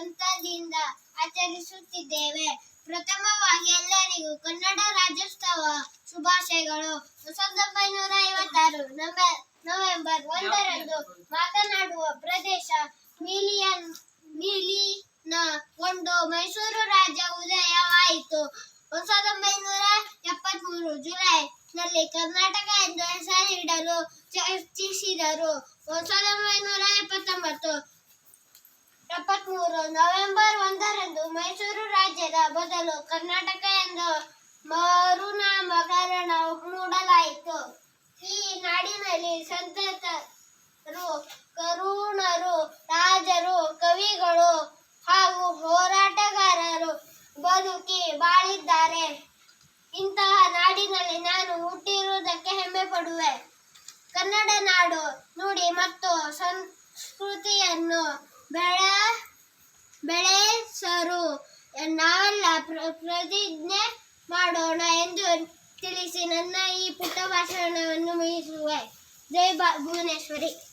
ಸಂತದಿಂದ ಆಚರಿಸುತ್ತಿದ್ದೇವೆ. ಪ್ರಥಮವಾಗಿ ಎಲ್ಲರಿಗೂ ಕನ್ನಡ ರಾಜ್ಯೋತ್ಸವ ಶುಭಾಶಯಗಳು. ಸಾವಿರದ ಒಂಬೈನೂರ ಐವತ್ತಾರು ನವೆ- ನವೆಂಬರ್ ಒಂದರಂದು ಮಾತನಾಡುವ ಪ್ರದೇಶ ಮಿಲಿಯನ್ ಮಿಲಿನಗೊಂಡು ಮೈಸೂರು ರಾಜ್ಯ ಉದಯವಾಯಿತು. ಸಾವಿರದ ಒಂಬೈನೂರ ಎಪ್ಪತ್ಮೂರು ಜುಲೈ ನಲ್ಲಿ ಕರ್ನಾಟಕ ಎಂದು ಹೆಸರಿಡಲು ಚರ್ಚಿಸಿದರು. ಸಾವಿರದ ಒಂಬೈನೂರ ಎಪ್ಪತ್ಮೂರು ನವೆಂಬರ್ ಒಂದರಂದು ಮೈಸೂರು ರಾಜ್ಯದ ಬದಲು ಕರ್ನಾಟಕ ಎಂದು ಮರುನಾಮಕರಣ ಮೂಡಲಾಯಿತು ಈ ನಾಡಿನಲ್ಲಿ ಸಂತತರು, ಕರುಣರು, ರಾಜರು, ಕವಿಗಳು ಹಾಗೂ ಹೋರಾಟಗಾರರು ಬದುಕಿ ಬಾಳಿದ್ದಾರೆ. ಇಂತಹ ನಾಡಿನಲ್ಲಿ ನಾನು ಹುಟ್ಟಿರುವುದಕ್ಕೆ ಹೆಮ್ಮೆ ಪಡುವೆ ಕನ್ನಡ ನಾಡು ನುಡಿ ಮತ್ತು ಸಂಸ್ಕೃತಿಯನ್ನು ಬೆಳೆಸರು ನಾವೆಲ್ಲ ಪ್ರ- ಪ್ರತಿಜ್ಞೆ ಮಾಡೋಣ ಎಂದು ತಿಳಿಸಿ ನನ್ನ ಈ ಪುಟ್ಟ ಭಾಷಣವನ್ನು ಮುಗಿಸುವೆ. ಜೈ ಭುವನೇಶ್ವರಿ.